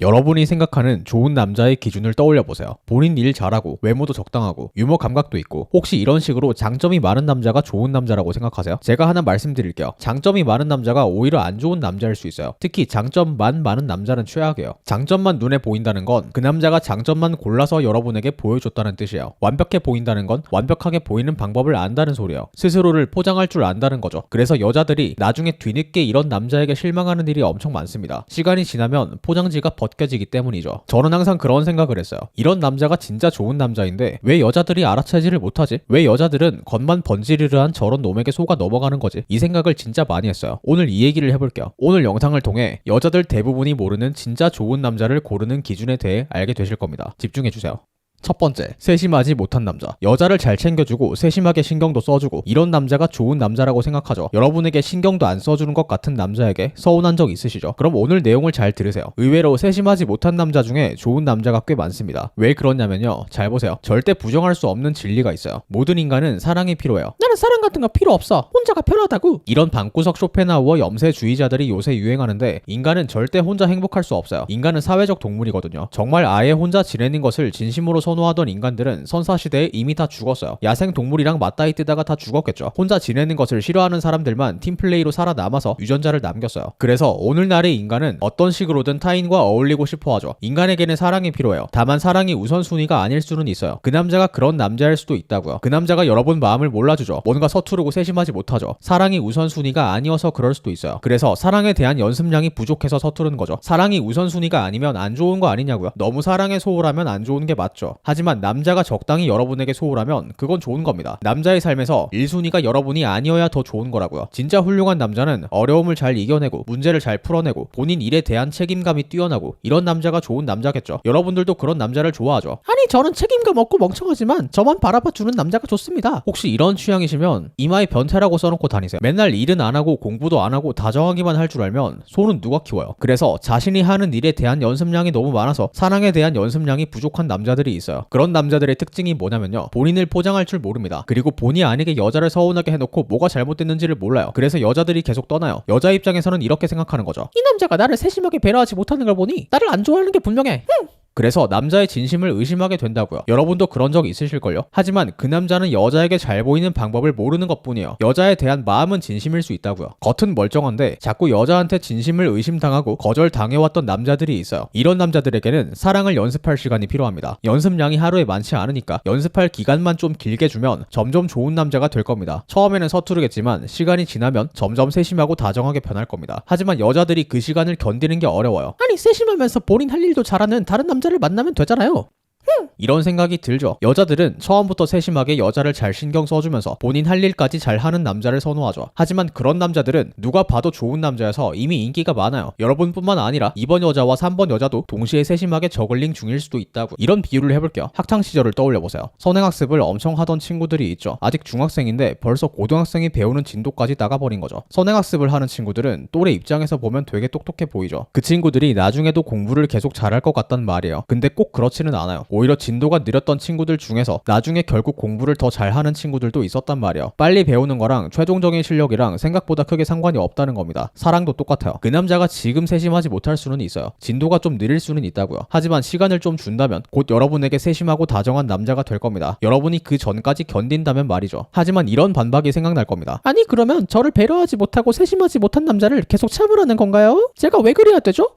여러분이 생각하는 좋은 남자의 기준을 떠올려 보세요. 본인 일 잘하고 외모도 적당하고 유머 감각도 있고 혹시 이런 식으로 장점이 많은 남자가 좋은 남자라고 생각하세요? 제가 하나 말씀드릴게요. 장점이 많은 남자가 오히려 안 좋은 남자일 수 있어요. 특히 장점만 많은 남자는 최악이에요. 장점만 눈에 보인다는 건 그 남자가 장점만 골라서 여러분에게 보여줬다는 뜻이에요. 완벽해 보인다는 건 완벽하게 보이는 방법을 안다는 소리예요. 스스로를 포장할 줄 안다는 거죠. 그래서 여자들이 나중에 뒤늦게 이런 남자에게 실망하는 일이 엄청 많습니다. 시간이 지나면 포장지가 벗겨지기 때문이죠. 저는 항상 그런 생각을 했어요. 이런 남자가 진짜 좋은 남자인데 왜 여자들이 알아채지를 못하지? 왜 여자들은 겉만 번지르르한 저런 놈에게 속아 넘어가는 거지? 이 생각을 진짜 많이 했어요. 오늘 이 얘기를 해볼게요. 오늘 영상을 통해 여자들 대부분이 모르는 진짜 좋은 남자를 고르는 기준에 대해 알게 되실 겁니다. 집중해주세요. 첫 번째, 세심하지 못한 남자. 여자를 잘 챙겨주고 세심하게 신경도 써주고 이런 남자가 좋은 남자라고 생각하죠. 여러분에게 신경도 안 써주는 것 같은 남자에게 서운한 적 있으시죠? 그럼 오늘 내용을 잘 들으세요. 의외로 세심하지 못한 남자 중에 좋은 남자가 꽤 많습니다. 왜 그러냐면요. 잘 보세요. 절대 부정할 수 없는 진리가 있어요. 모든 인간은 사랑이 필요해요. 나는 사랑 같은 거 필요 없어. 혼자가 편하다고. 이런 방구석 쇼펜하우어 염세주의자들이 요새 유행하는데 인간은 절대 혼자 행복할 수 없어요. 인간은 사회적 동물이거든요. 정말 아예 혼자 지내는 것을 진심으로 선호하던 인간들은 선사시대에 이미 다 죽었어요. 야생 동물이랑 맞다이 뜨다가 다 죽었겠죠. 혼자 지내는 것을 싫어하는 사람들만 팀플레이로 살아남아서 유전자를 남겼어요. 그래서 오늘날의 인간은 어떤 식으로든 타인과 어울리고 싶어 하죠. 인간에게는 사랑이 필요해요. 다만 사랑이 우선순위가 아닐 수는 있어요. 그 남자가 그런 남자일 수도 있다고요. 그 남자가 여러분 마음을 몰라주죠. 뭔가 서투르고 세심하지 못하죠. 사랑이 우선순위가 아니어서 그럴 수도 있어요. 그래서 사랑에 대한 연습량이 부족해서 서투른 거죠. 사랑이 우선순위가 아니면 안 좋은 거 아니냐고요. 너무 사랑에 소홀하면 안 좋은 게 맞죠. 하지만 남자가 적당히 여러분에게 소홀하면 그건 좋은 겁니다. 남자의 삶에서 1순위가 여러분이 아니어야 더 좋은 거라고요. 진짜 훌륭한 남자는 어려움을 잘 이겨내고 문제를 잘 풀어내고 본인 일에 대한 책임감이 뛰어나고 이런 남자가 좋은 남자겠죠. 여러분들도 그런 남자를 좋아하죠. 아니 저는 책임감 없고 멍청하지만 저만 바라봐 주는 남자가 좋습니다. 혹시 이런 취향이시면 이마에 변태라고 써놓고 다니세요. 맨날 일은 안 하고 공부도 안 하고 다정하기만 할 줄 알면 소는 누가 키워요. 그래서 자신이 하는 일에 대한 연습량이 너무 많아서 사랑에 대한 연습량이 부족한 남자들이 있어요. 그런 남자들의 특징이 뭐냐면요. 본인을 포장할 줄 모릅니다. 그리고 본의 아니게 여자를 서운하게 해놓고 뭐가 잘못됐는지를 몰라요. 그래서 여자들이 계속 떠나요. 여자 입장에서는 이렇게 생각하는 거죠. 이 남자가 나를 세심하게 배려하지 못하는 걸 보니 나를 안 좋아하는 게 분명해. 흠. 그래서 남자의 진심을 의심하게 된다고요. 여러분도 그런 적 있으실걸요? 하지만 그 남자는 여자에게 잘 보이는 방법을 모르는 것 뿐이에요. 여자에 대한 마음은 진심일 수 있다고요. 겉은 멀쩡한데 자꾸 여자한테 진심을 의심당하고 거절당해왔던 남자들이 있어요. 이런 남자들에게는 사랑을 연습할 시간이 필요합니다. 연습량이 하루에 많지 않으니까 연습할 기간만 좀 길게 주면 점점 좋은 남자가 될 겁니다. 처음에는 서투르겠지만 시간이 지나면 점점 세심하고 다정하게 변할 겁니다. 하지만 여자들이 그 시간을 견디는 게 어려워요. 아니 세심하면서 본인 할 일도 잘하는 다른 남자 를 만나면 되잖아요. 이런 생각이 들죠. 여자들은 처음부터 세심하게 여자를 잘 신경 써주면서 본인 할 일까지 잘 하는 남자를 선호하죠. 하지만 그런 남자들은 누가 봐도 좋은 남자여서 이미 인기가 많아요. 여러분뿐만 아니라 2번 여자와 3번 여자도 동시에 세심하게 저글링 중일 수도 있다고. 이런 비유를 해볼게요. 학창 시절을 떠올려 보세요. 선행학습을 엄청 하던 친구들이 있죠. 아직 중학생인데 벌써 고등학생이 배우는 진도까지 나가버린 거죠. 선행학습을 하는 친구들은 또래 입장에서 보면 되게 똑똑해 보이죠. 그 친구들이 나중에도 공부를 계속 잘할 것 같단 말이에요. 근데 꼭 그렇지는 않아요. 오히려 진도가 느렸던 친구들 중에서 나중에 결국 공부를 더 잘하는 친구들도 있었단 말이에요. 빨리 배우는 거랑 최종적인 실력이랑 생각보다 크게 상관이 없다는 겁니다. 사랑도 똑같아요. 그 남자가 지금 세심하지 못할 수는 있어요. 진도가 좀 느릴 수는 있다고요. 하지만 시간을 좀 준다면 곧 여러분에게 세심하고 다정한 남자가 될 겁니다. 여러분이 그 전까지 견딘다면 말이죠. 하지만 이런 반박이 생각날 겁니다. 아니 그러면 저를 배려하지 못하고 세심하지 못한 남자를 계속 참으라는 건가요? 제가 왜 그래야 되죠?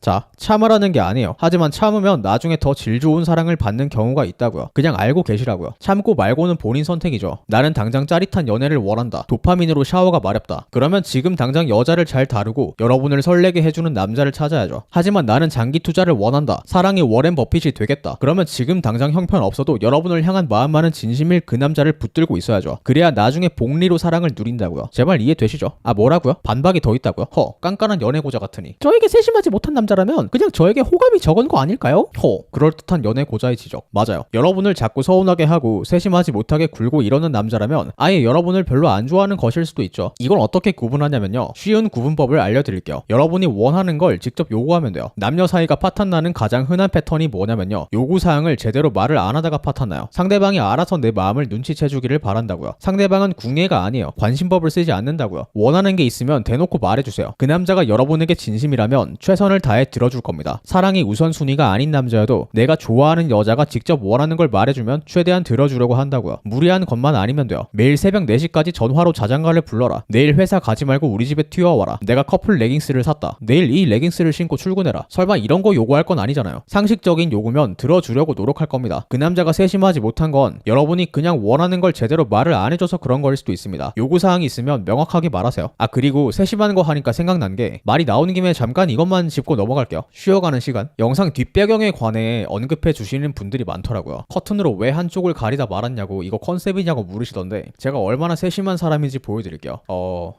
자, 참으라는 게 아니에요. 하지만 참으면 나중에 더 질 좋은 사랑을 받는 경우가 있다고요. 그냥 알고 계시라고요. 참고 말고는 본인 선택이죠. 나는 당장 짜릿한 연애를 원한다. 도파민으로 샤워가 마렵다. 그러면 지금 당장 여자를 잘 다루고 여러분을 설레게 해주는 남자를 찾아야죠. 하지만 나는 장기 투자를 원한다. 사랑이 워렌 버핏이 되겠다. 그러면 지금 당장 형편 없어도 여러분을 향한 마음만은 진심일 그 남자를 붙들고 있어야죠. 그래야 나중에 복리로 사랑을 누린다고요. 제발 이해되시죠? 아 뭐라고요? 반박이 더 있다고요? 허, 깐깐한 연애고자 같으니. 저에게 세심하지 못한 남자라면 그냥 저에게 호감이 적은 거 아닐까요? 허, 그럴듯한 연애 고자의 지적. 맞아요. 여러분을 자꾸 서운하게 하고 세심하지 못하게 굴고 이러는 남자라면 아예 여러분을 별로 안 좋아하는 것일 수도 있죠. 이걸 어떻게 구분하냐면요. 쉬운 구분법을 알려드릴게요. 여러분이 원하는 걸 직접 요구하면 돼요. 남녀 사이가 파탄나는 가장 흔한 패턴이 뭐냐면요. 요구사항을 제대로 말을 안 하다가 파탄나요. 상대방이 알아서 내 마음을 눈치채주기를 바란다고요. 상대방은 궁예가 아니에요. 관심법을 쓰지 않는다고요. 원하는 게 있으면 대놓고 말해주세요. 그 남자가 여러분에게 진심이라면 최선을 최선을 다해 들어줄 겁니다. 사랑이 우선순위가 아닌 남자여도 내가 좋아하는 여자가 직접 원하는 걸 말해주면 최대한 들어주려고 한다고요. 무리한 것만 아니면 돼요. 매일 새벽 4시까지 전화로 자장가를 불러라. 내일 회사 가지 말고 우리 집에 튀어와라. 내가 커플 레깅스를 샀다. 내일 이 레깅스를 신고 출근해라. 설마 이런 거 요구할 건 아니잖아요. 상식적인 요구면 들어주려고 노력할 겁니다. 그 남자가 세심하지 못한 건 여러분이 그냥 원하는 걸 제대로 말을 안 해줘서 그런 거일 수도 있습니다. 요구사항이 있으면 명확하게 말하세요. 아 그리고 세심한 거 하니까 생각난 게 말이 나오는 김에 잠깐 이것만 짚고 넘어갈게요. 쉬어가는 시간. 영상 뒷배경에 관해 언급해 주시는 분들이 많더라고요. 커튼으로 왜 한쪽을 가리다 말았냐고 이거 컨셉이냐고 물으시던데 제가 얼마나 세심한 사람인지 보여드릴게요. 어...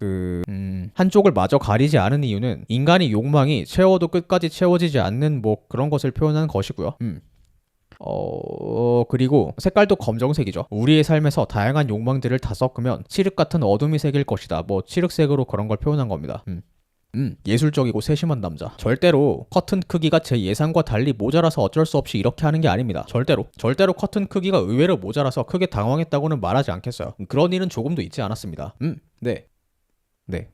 그, 음, 한쪽을 마저 가리지 않은 이유는 인간이 욕망이 채워도 끝까지 채워지지 않는 뭐 그런 것을 표현한 것이고요. 음. 어, 그리고 색깔도 검정색이죠. 우리의 삶에서 다양한 욕망들을 다 섞으면 칠흑 같은 어둠이 새길 것이다. 뭐 칠흑색으로 그런 걸 표현한 겁니다. 음. 음, 예술적이고 세심한 남자. 절대로 커튼 크기가 제 예상과 달리 모자라서 어쩔 수 없이 이렇게 하는 게 아닙니다. 절대로. 절대로 커튼 크기가 의외로 모자라서 크게 당황했다고는 말하지 않겠어요. 음, 그런 일은 조금도 있지 않았습니다. 음, 네. 네.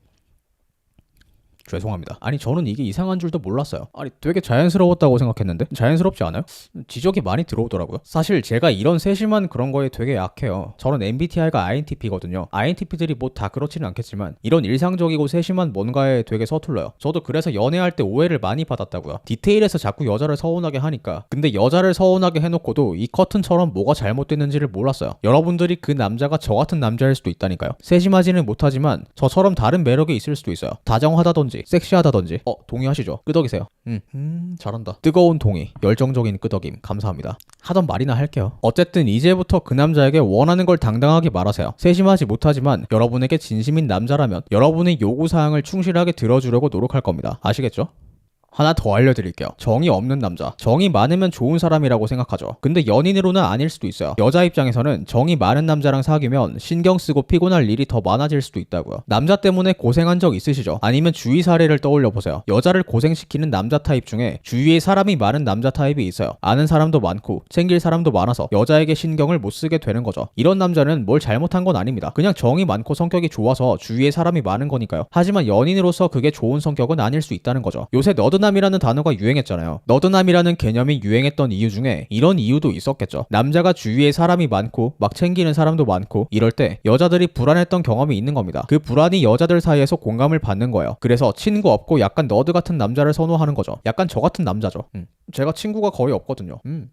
죄송합니다. 아니 저는 이게 이상한 줄도 몰랐어요. 아니 되게 자연스러웠다고 생각했는데 자연스럽지 않아요? 지적이 많이 들어오더라고요. 사실 제가 이런 세심한 그런 거에 되게 약해요. 저는 MBTI가 INTP거든요. INTP들이 뭐 다 그렇지는 않겠지만 이런 일상적이고 세심한 뭔가에 되게 서툴러요. 저도 그래서 연애할 때 오해를 많이 받았다고요. 디테일에서 자꾸 여자를 서운하게 하니까. 근데 여자를 서운하게 해놓고도 이 커튼처럼 뭐가 잘못됐는지를 몰랐어요. 여러분들이 그 남자가 저 같은 남자일 수도 있다니까요. 세심하지는 못하지만 저처럼 다른 매력이 있을 수도 있어요. 다정하다든지 섹시하다든지. 어 동의하시죠? 끄덕이세요. 음, 음 잘한다. 뜨거운 동의, 열정적인 끄덕임 감사합니다. 하던 말이나 할게요. 어쨌든 이제부터 그 남자에게 원하는 걸 당당하게 말하세요. 세심하지 못하지만 여러분에게 진심인 남자라면 여러분의 요구 사항을 충실하게 들어주려고 노력할 겁니다. 아시겠죠? 하나 더 알려드릴게요. 정이 없는 남자. 정이 많으면 좋은 사람이라고 생각하죠. 근데 연인으로는 아닐 수도 있어요. 여자 입장에서는 정이 많은 남자랑 사귀면 신경 쓰고 피곤할 일이 더 많아질 수도 있다고요. 남자 때문에 고생한 적 있으시죠? 아니면 주위 사례를 떠올려 보세요. 여자를 고생시키는 남자 타입 중에 주위에 사람이 많은 남자 타입이 있어요. 아는 사람도 많고 챙길 사람도 많아서 여자에게 신경을 못 쓰게 되는 거죠. 이런 남자는 뭘 잘못한 건 아닙니다. 그냥 정이 많고 성격이 좋아서 주위에 사람이 많은 거니까요. 하지만 연인으로서 그게 좋은 성격은 아닐 수 있다는 거죠. 요새 너 드남이라는 단어가 유행했잖아요. 너드남이라는 개념이 유행했던 이유 중에 이런 이유도 있었겠죠. 남자가 주위에 사람이 많고 막 챙기는 사람도 많고 이럴 때 여자들이 불안했던 경험이 있는 겁니다. 그 불안이 여자들 사이에서 공감을 받는 거예요. 그래서 친구 없고 약간 너드 같은 남자를 선호하는 거죠. 약간 저 같은 남자죠. 음. 제가 친구가 거의 없거든요. 음.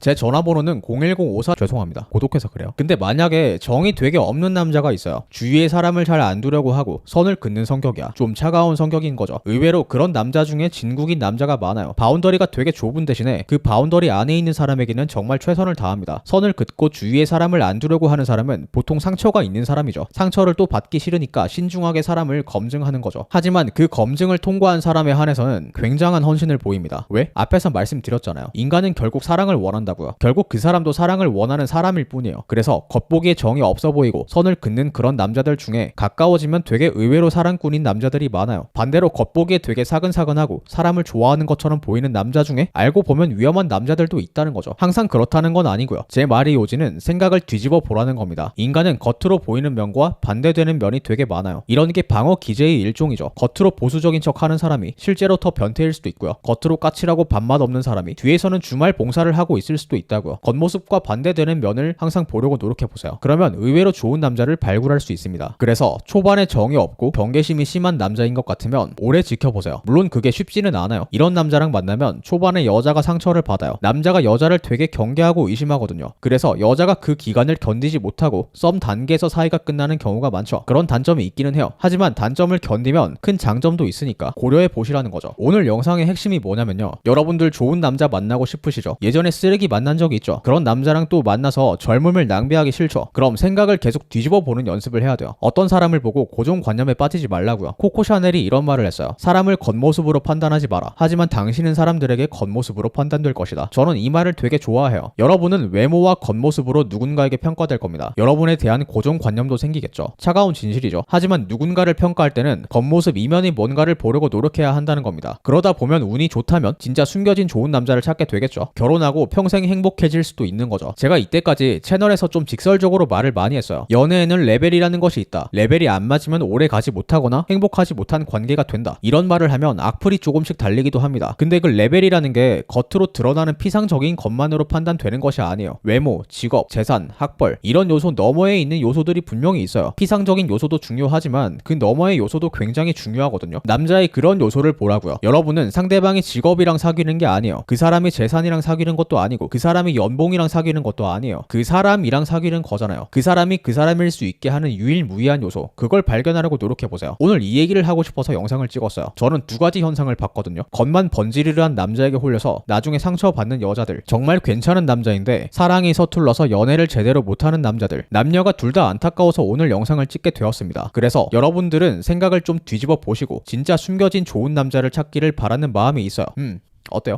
제 전화번호는 01054 죄송합니다. 고독해서 그래요. 근데 만약에 정이 되게 없는 남자가 있어요. 주위에 사람을 잘 안 두려고 하고 선을 긋는 성격이야. 좀 차가운 성격인 거죠. 의외로 그런 남자 중에 진국인 남자가 많아요. 바운더리가 되게 좁은 대신에 그 바운더리 안에 있는 사람에게는 정말 최선을 다합니다. 선을 긋고 주위에 사람을 안 두려고 하는 사람은 보통 상처가 있는 사람이죠. 상처를 또 받기 싫으니까 신중하게 사람을 검증하는 거죠. 하지만 그 검증을 통과한 사람에 한해서는 굉장한 헌신을 보입니다. 왜? 앞에서 말씀드렸잖아요. 인간은 결국 사랑을 원한다. 한다고요. 결국 그 사람도 사랑을 원하는 사람일 뿐이에요. 그래서 겉보기에 정이 없어 보이고 선을 긋는 그런 남자들 중에 가까워지면 되게 의외로 사랑꾼인 남자들이 많아요. 반대로 겉보기에 되게 사근사근하고 사람을 좋아하는 것처럼 보이는 남자 중에 알고 보면 위험한 남자들도 있다는 거죠. 항상 그렇다는 건 아니고요. 제 말이 요지는 생각을 뒤집어 보라는 겁니다. 인간은 겉으로 보이는 면과 반대되는 면이 되게 많아요. 이런 게 방어 기제의 일종이죠. 겉으로 보수적인 척 하는 사람이 실제로 더 변태일 수도 있고요. 겉으로 까칠하고 밥맛 없는 사람이 뒤에서는 주말 봉사를 하고 있을 수도 있다고요. 겉모습과 반대되는 면을 항상 보려고 노력해 보세요. 그러면 의외로 좋은 남자를 발굴할 수 있습니다. 그래서 초반에 정이 없고 경계심이 심한 남자인 것 같으면 오래 지켜보세요. 물론 그게 쉽지는 않아요. 이런 남자랑 만나면 초반에 여자가 상처를 받아요. 남자가 여자를 되게 경계하고 의심하거든요. 그래서 여자가 그 기간을 견디지 못하고 썸 단계에서 사이가 끝나는 경우가 많죠. 그런 단점이 있기는 해요. 하지만 단점을 견디면 큰 장점도 있으니까 고려해 보시라는 거죠. 오늘 영상의 핵심이 뭐냐면요. 여러분들 좋은 남자 만나고 싶으시죠? 예전에 쓰레기 만난 적이 있죠. 그런 남자랑 또 만나서 젊음을 낭비하기 싫죠. 그럼 생각을 계속 뒤집어 보는 연습을 해야 돼요. 어떤 사람을 보고 고정관념에 빠지지 말라고요. 코코 샤넬이 이런 말을 했어요. 사람을 겉모습으로 판단하지 마라. 하지만 당신은 사람들에게 겉모습으로 판단될 것이다. 저는 이 말을 되게 좋아해요. 여러분은 외모와 겉모습으로 누군가에게 평가될 겁니다. 여러분에 대한 고정관념도 생기겠죠. 차가운 진실이죠. 하지만 누군가를 평가할 때는 겉모습 이면이 뭔가를 보려고 노력해야 한다는 겁니다. 그러다 보면 운이 좋다면 진짜 숨겨진 좋은 남자를 찾게 되겠죠. 결혼하고 평생 평생 행복해질 수도 있는 거죠. 제가 이때까지 채널에서 좀 직설적으로 말을 많이 했어요. 연애에는 레벨이라는 것이 있다. 레벨이 안 맞으면 오래 가지 못하거나 행복하지 못한 관계가 된다. 이런 말을 하면 악플이 조금씩 달리기도 합니다. 근데 그 레벨이라는 게 겉으로 드러나는 피상적인 것만으로 판단되는 것이 아니에요. 외모, 직업, 재산, 학벌 이런 요소 너머에 있는 요소들이 분명히 있어요. 피상적인 요소도 중요하지만 그 너머의 요소도 굉장히 중요하거든요. 남자의 그런 요소를 보라고요. 여러분은 상대방이 직업이랑 사귀는 게 아니에요. 그 사람이 재산이랑 사귀는 것도 아니고 그 사람이 연봉이랑 사귀는 것도 아니에요. 그 사람이랑 사귀는 거잖아요. 그 사람이 그 사람일 수 있게 하는 유일무이한 요소 그걸 발견하려고 노력해 보세요. 오늘 이 얘기를 하고 싶어서 영상을 찍었어요. 저는 두 가지 현상을 봤거든요. 겉만 번지르르한 남자에게 홀려서 나중에 상처받는 여자들 정말 괜찮은 남자인데 사랑이 서툴러서 연애를 제대로 못하는 남자들 남녀가 둘 다 안타까워서 오늘 영상을 찍게 되었습니다. 그래서 여러분들은 생각을 좀 뒤집어 보시고 진짜 숨겨진 좋은 남자를 찾기를 바라는 마음이 있어요. 음 어때요?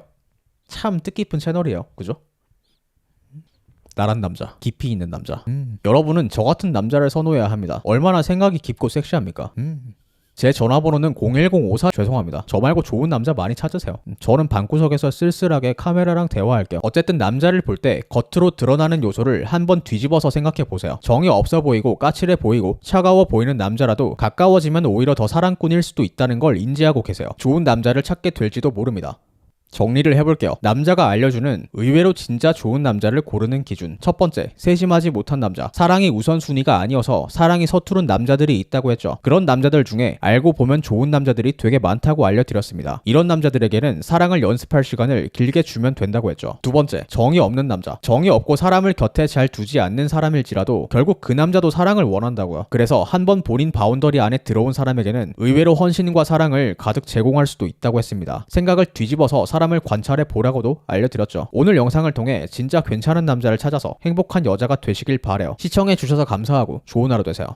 참 뜻깊은 채널이에요. 그죠? 나란 남자, 깊이 있는 남자. 여러분은 저 같은 남자를 선호해야 합니다. 얼마나 생각이 깊고 섹시합니까? 제 전화번호는 01054 죄송합니다. 저 말고 좋은 남자 많이 찾으세요. 음, 저는 방구석에서 쓸쓸하게 카메라랑 대화할게요. 어쨌든 남자를 볼 때 겉으로 드러나는 요소를 한번 뒤집어서 생각해 보세요. 정이 없어 보이고 까칠해 보이고 차가워 보이는 남자라도 가까워지면 오히려 더 사랑꾼일 수도 있다는 걸 인지하고 계세요. 좋은 남자를 찾게 될지도 모릅니다. 정리를 해볼게요. 남자가 알려주는 의외로 진짜 좋은 남자를 고르는 기준. 첫 번째, 세심하지 못한 남자. 사랑이 우선순위가 아니어서 사랑이 서투른 남자들이 있다고 했죠. 그런 남자들 중에 알고 보면 좋은 남자들이 되게 많다고 알려드렸습니다. 이런 남자들에게는 사랑을 연습할 시간을 길게 주면 된다고 했죠. 두 번째, 정이 없는 남자. 정이 없고 사람을 곁에 잘 두지 않는 사람일지라도 결국 그 남자도 사랑을 원한다고요. 그래서 한 번 본인 바운더리 안에 들어온 사람에게는 의외로 헌신과 사랑을 가득 제공할 수도 있다고 했습니다. 생각을 뒤집어서 사람을 관찰해 보라고도 알려드렸죠. 오늘 영상을 통해 진짜 괜찮은 남자를 찾아서 행복한 여자가 되시길 바래요. 시청해 주셔서 감사하고 좋은 하루 되세요.